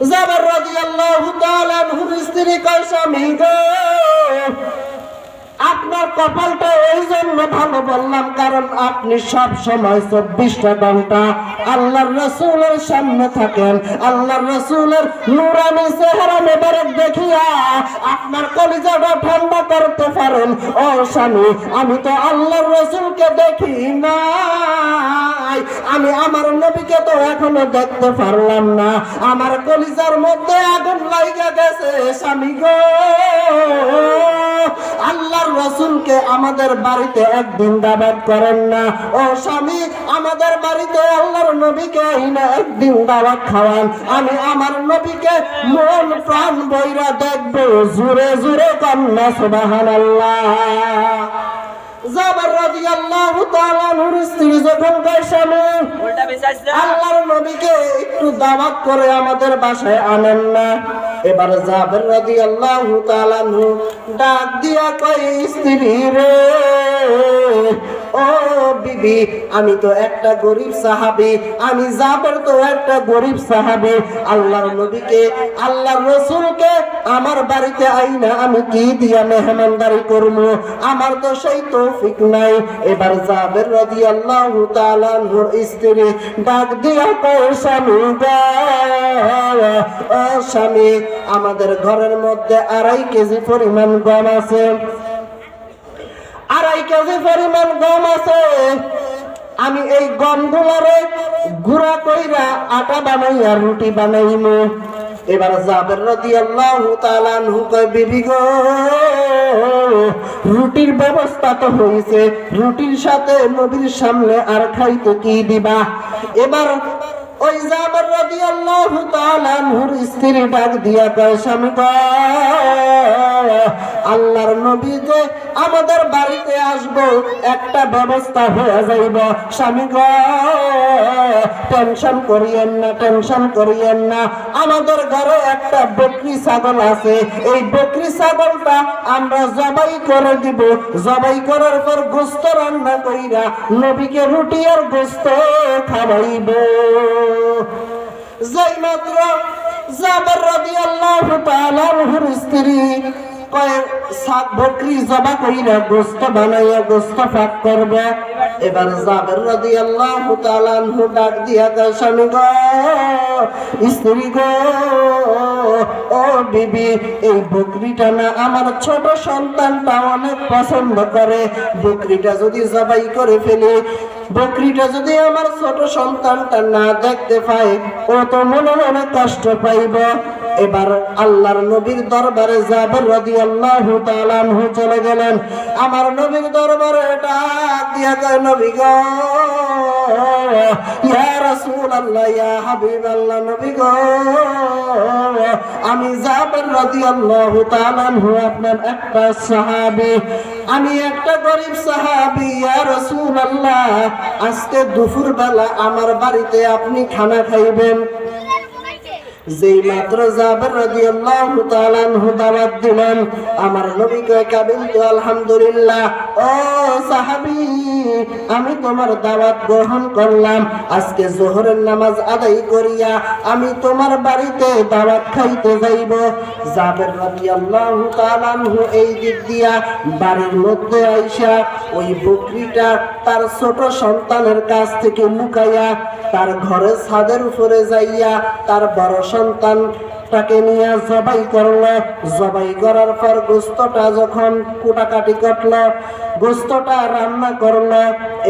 জাবের রাদিয়াল্লাহু তাআলা আনহুর স্ত্রী কয় স্বামী আপনার কপালটা এই জন্য ভালো বললাম, কারণ আপনি সব সময় চব্বিশটা ঘণ্টা আল্লাহর রসুলের সামনে থাকেন। আল্লাহর রসুলের নুরানি চেহারা মোবারক দেখিয়া আপনার কলিজাটা ঠান্ডা করতে পারেন। ও স্বামী, আমি তো আল্লাহর রসুলকে দেখি নাই আমি আমার নবীকে তো এখনও দেখতে পারলাম না। আমার কলিজার মধ্যে আগুন লাইগা গেছে, স্বামী গো। আল্লাহর রসুলকে আমাদের বাড়িতে একদিন দাবাত করেন না। ও স্বামী, আমাদের বাড়িতে আল্লাহর নবীকে একদিন দাওয়াত খাওয়ান। আমি আমার নবীকে মন প্রাণ বইরা দেখব, জুড়ে জুড়ে কন্যা সুবাহান জাবার রাদিয়াল্লাহু তাআলা নূর স্ত্রী যখন বিচাইছে আল্লাহর নবীকে একটু দাওয়াত করে আমাদের বাসায় আনেন না এবার জাবের রাদিয়াল্লাহু তাআলা নূর ডাক দিয়া কই স্ত্রী রে ও বিবি, আমি তো একটা গরিব সাহাবী, আমি জাবের তো একটা গরিব সাহাবী। আল্লাহর নবীকে, আল্লাহর রাসূলকে আমার বাড়িতে আইনা আমি কি দিয়া মেহমানদারি করব? আমার তো সেই তৌফিক নাই। এবার জাবের রাদিয়াল্লাহু আল্লাহ স্ত্রী ডাক দিয়া কয়, স্বামী স্বামী, আমাদের ঘরের মধ্যে আড়াই কেজি পরিমাণ গম আছে। আড়াই কেজি পরিমাণ গম আছে। আমি এই গম গুলারে গুড়া কইরা আটা বানাইয়া রুটি বানাইমু। এবার জাবের রাদিয়াল্লাহু তাআলা আনহু কয়, বিবি গো, রুটির ব্যবস্থা তো হইছে। রুটির সাথে নবীর সামনে আর খাইতে কি দিবা? এবার ওই জাবের রাদিয়াল্লাহু তাআলা আনহুর স্ত্রী ডাক দিয়া কয় আল্লাহর নবী যে আমাদের বাড়িতে আসব, একটা ব্যবস্থা হয়ে যাইব। স্বামী গো, টেনশন করিয়েন না, টেনশন করিয়েন না। আমাদের ঘরে একটা বকরি ছাগল আছে। এই বকরি ছাগলটা আমরা জবাই করে দিব। জবাই করার পর গোস্ত রান্না কইরা নবীকে রুটি আর গোস্ত খাওয়াইব। যাই মাত্র জাবার রাদিয়াল্লাহু তাআলা আনহুর স্ত্রী সাত বকরি জবা গোস্ত বানাইয়া গোস্ত ফাঁক করবে। এবার ডাক দিয়া গো, স্ত্রী গো, ও এই বকরিটা না আমার ছোট সন্তানটা অনেক পছন্দ করে। বকরিটা যদি জবাই করে ফেলি, বকরিটা যদি আমার ছোট সন্তানটা না দেখতে পায়, ও তো মনে মনে কষ্ট পাইব। এবার আল্লাহর নবীর দরবারে যাবেন রাদিয়াল্লাহু তাআলা আনহু চলে গেলেন। আমার নবীর দরবারে ডাক দিয়া কয়, নবী গো, ইয়া রাসূলুল্লাহ, ইয়া হাবিবাল্লাহ, নবী গো, আমি যাবেন রাদিয়াল্লাহু তাআলা আনহু, আপনার একটা সাহাবী, আমি একটা গরিব সাহাবী, ইয়া রাসূলুল্লাহ, আজকে দুপুর বেলা আমার বাড়িতে আপনি খানা খাইবেন। যেই মাত্র জাবের রাদিয়াল্লাহু তাআলা আমার নবীকে কাবিল তো আলহামদুলিল্লাহ, ও আমি তোমার দাওয়াত গ্রহণ করলাম, আজকে জোহরের নামাজ আদায় করিয়া আমি তোমার বাড়িতে দাওয়াত খাইতে যাইব। জাবের রাদিয়াল্লাহু তাআলা আনহু এই দিক দিয়া বাড়ির মধ্যে আইসা ওই বকরিটা তার ছোট সন্তানের কাছ থেকে লুকাইয়া তার ঘরে ছাদের উপরে যাইয়া তার বড় সন্তান তাকে নিয়ে জবাই করল। জবাই করার পর গোস্তটা যখন কুটাকাটি কাটলো গোস্তটা রান্না করল।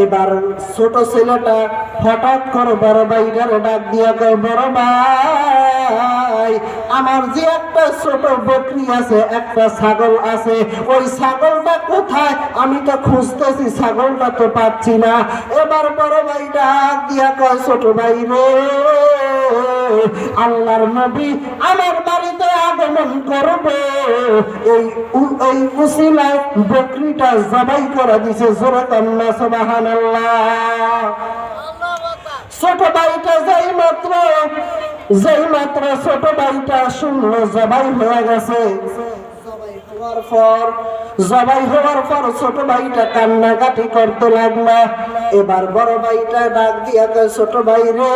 এবার ছোট ছেলেটা হঠাৎ করে বড় ভাইটার ডাক দিয়ে বড় ভাই! আমার যে একটা ছোট বকরি আছে, একটা ছাগল আছে, ওই ছাগলটা কোথায়? আমি তো খুঁজতেছি, ছাগলটা তো পাচ্ছি না। এবার বড় ভাই ডাক দিয়া কয়, ছোট ভাই রে, আল্লাহর নবী আমার বাড়িতে আগমন করবে। এই এই উসিলায় বকরিটা জবাই করে দিছে, জোরে কন্যা, সুবহানাল্লাহ। ছোট যেই মাত্র ছোট ভাইটা শুনলো, জবাই হয়ে গেছে। জবাই হওয়ার পর ছোট ভাইটা কান্নাকাটি করতে এবার বড় ভাইটা ডাক ছোট ভাই রে,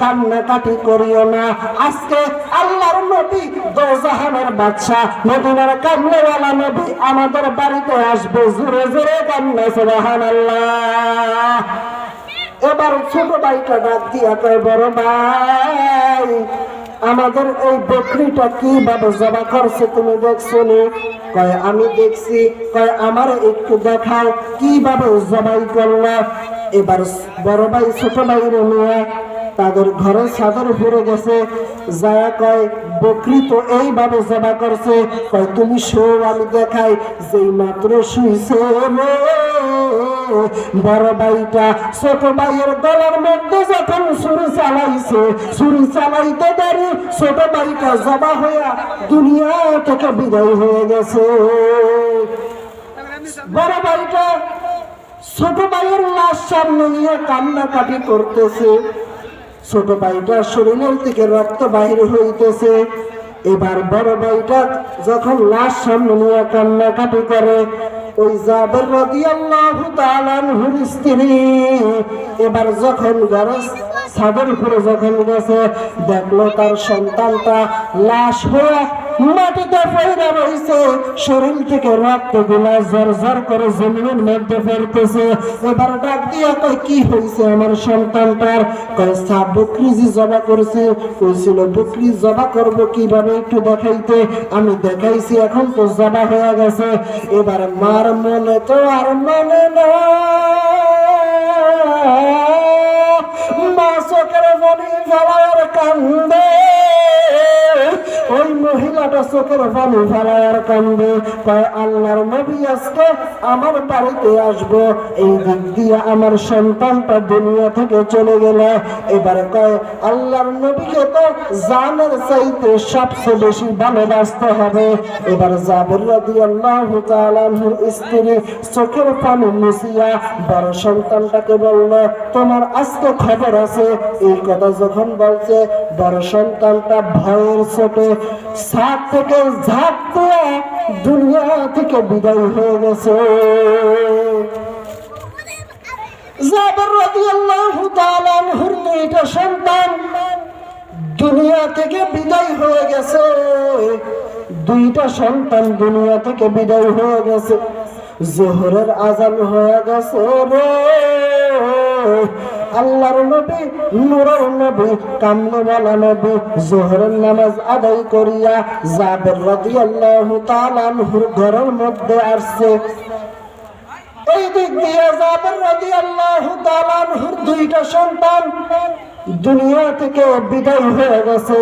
কান্নাকাটি করিও না। আজকে আল্লাহর নবী দোজাহানের বাদশা মদিনার কামলেওয়ালা নবী আমাদের বাড়িতে আসবে। জোরে জোরে কান্না সুবহানাল্লাহ। এবার ছোট ভাইটা ডাক দিয়া কয়, বড় ভাই, আমাদের এই বকরিটা কীভাবে জবা করছে তুমি দেখছ কয়, আমি দেখছি। কয়, আমার একটু দেখাও কীভাবে জবাই করল। এবার বড় ভাই, ছোট ভাই নিয়ে তাদের ঘরের সাদর উপরে গেছে। যারা কয়, বকরি তো এইভাবে জবা করছে। কয়, তুমি শো আমি দেখাই। যেই মাত্র শুইছে বড় ভাইটা, ছোট ভাইয়ের মধ্যে যখন ছুরি চালাইছে ছুরি চালাইতে ছোট ভাইটা হইয়া দুনিয়া থেকে বিদায় হয়ে গেছে। বড় ভাইটা ছোট ভাইয়ের লাশ সামনে নিয়ে কান্নাকাটি করতেছে। ছোট ভাইটা শরীরের থেকে রক্ত বাহির হইতেছে। এবার বড় ভাইটা যখন লাশ সামনে নিয়ে কান্নাকাটি করে ওই জাবর রাদিয়াল্লাহু তাআলা আনহুর স্ত্রী। এবার যখন গরজ সাদর উপরে যখন গেছে, দেখল তার সন্তানটা লাশ হয়ে মাটিতে পড়ে রয়েছে। শরীর থেকে রক্তগুলা জর করে জমিনের মধ্যে ফেরতেছে এবার ডাক দিয়া কয়, কি হয়েছে আমার সন্তানটার? কয় সা বকরি জি জবা করেছে, কইছিল, বকরি জবা করব কীভাবে একটু দেখাইতে? আমি দেখাইছি, এখন তো জবা হয়ে গেছে। এবার মার মনে তো আর মনে না মহিলাটা চোখের পানি কান্দে কয় আল্লাহর নবী আজকে আমার বাড়িতে আসব। এই দিক দিয়ে আমার সন্তানটা দুনিয়া থেকে চলে গেল। এবারে কয়, আল্লাহর নবীকে তো জানের চাইতে সবচেয়ে বেশি ভালোবাসতে হবে। এবার জাবের আল্লাহ তাআলার স্ত্রী চোখের পানি মুছিয়া বড় সন্তানটাকে বলল, তোমার আজকে খবর আছে। এই কথা যখন বলছে, বড় সন্তানটা ভয়ের ছোটে সাত থেকে ঝাঁপ দুনিয়া থেকে বিদায় হয়ে গেছে। সন্তান। দুনিয়া থেকে বিদায় হয়ে গেছে। দুইটা দুনিয়া থেকে বিদায় হয়ে গেছে। জোহরের আজান হয়ে গেছে রে। আল্লাহর নবী, নূরের নবী কামলেওয়ালা নবী, জোহরের নামাজ আদায় করিয়া জাবের রাদিয়াল্লাহু তাআলা আনহুর ঘরের মধ্যে আসছে। এই দিক দিয়ে জাবের রাদিয়াল্লাহু তাআলা আনহুর দুইটা সন্তান। দুনিয়া থেকে বিদায় হয়ে গেছে।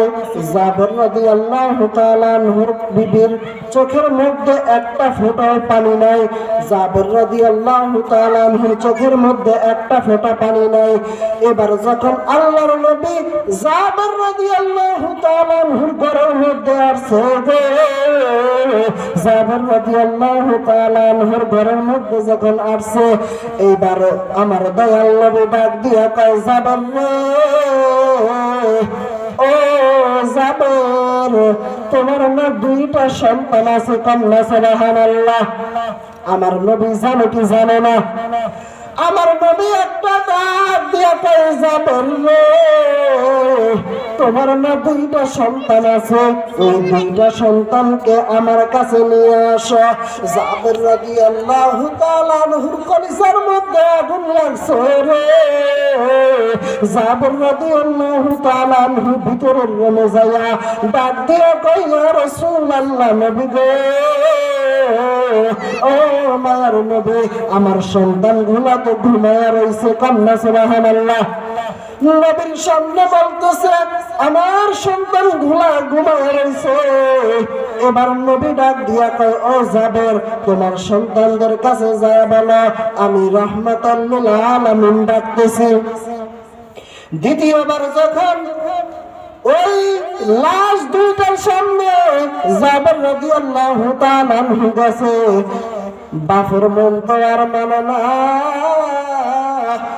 জাবের রাদিয়াল্লাহু তাআলা আনহুর বিবির চোখের মধ্যে একটা ফোঁটাও পানি নাই। জাবের রাদিয়াল্লাহু তাআলা আনহুর চোখের মধ্যে একটা ফোঁটা পানি নাই। এবার যখন আল্লাহর নবী জাবের রাদিয়াল্লাহু তাআলা আনহুর ঘরের মধ্যে আসছে গো জাবের রাদিয়াল্লাহু তাআলা আনহুর ঘরের মধ্যে যখন আসছে এইবার আমার দয়াল নবী ডাক দিয়া কয়, জাবের ও জাবের, তোমার না দুইটা সন্তান আছে, কন্যা সুবহানাল্লাহ আমার নবী জানো কি জানে না? আমার নবী একটা ডাক দিয়া জাবের রে তোমার না দুইটা সন্তান আছে, এই দুইটা সন্তানকে আমার কাছে নিয়ে আসো। জাবের রাদিয়াল্লাহু তাআলা আনহুর কলিজার মধ্যে আগুন লাগছে রে। জাবের রাদিয়াল্লাহু তাআলা আনহু ভিতরের রুমে যাইয়া ডাক দিয়ে কই ইয়া রাসূলুল্লাহ, নবী গো। ও মায়ার নবী, আমার সন্তানগুলা তো ঘুমায়া রইছে, কন্যা সুবহানাল্লাহ। নবীর সামনে বলতেছে, আমার সন্তান ঘুলা ঘুমায় রয়েছে এবার নবী ডাক দিয়া কয়, ও যাবের তোমার সন্তানদের কাছে যায় বলো, আমি রহমাতাল্লিল আলামিন ডাকতেছি। দ্বিতীয়বার যখন ওই লাশ দুইটার সামনে জাবের রাদিয়াল্লাহু তাআলা আনহু গেছে। মন তো আর মানে না।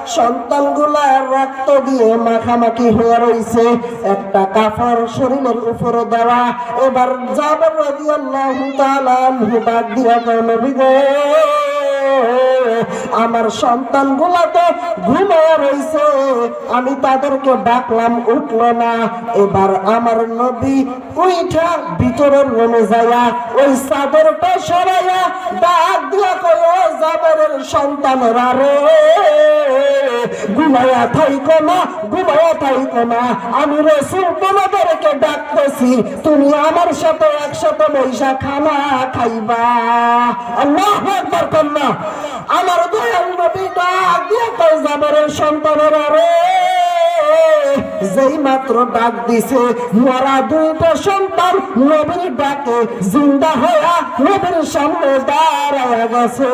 সন্তানগুলা রক্ত দিয়ে মাখামাখি হয়ে রইছে। একটা কাফড় শরীরের উপরে দেওয়া। এবার যাবার রাদিয়াল্লাহু তাআলা আনহু ডাক দিয়া নবী আমার সন্তানগুলা তো ঘুমিয়ে রইছে। আমি তাদেরকে ডাকলাম, উঠল না। এবার আমার নবী উইঠা ভিতরের রুমে যাইয়া ওই চাদরটা সরাইয়া ডাক দিয়া ও জাবেরের সন্তানেরা রে ঘুমাইয়া থাইকো না ঘুমাইয়া থাইকো না। আমি রসুল তোমাদেরকে ডাকতেছি, তুমি আমার সাথে একসাথে বৈশা খানা খাইবা। আল্লাহ একবার কন্যা। আমার দয়াল নবী ডাক দিয়ে কই জাবরের সন্তানেরা রে, যেই মাত্র ডাক দিছে, মরা দুইটা সন্তান নবীর ডাকে, জিন্দা হইয়া নবীর সামনে দাঁড়ায় গেছে।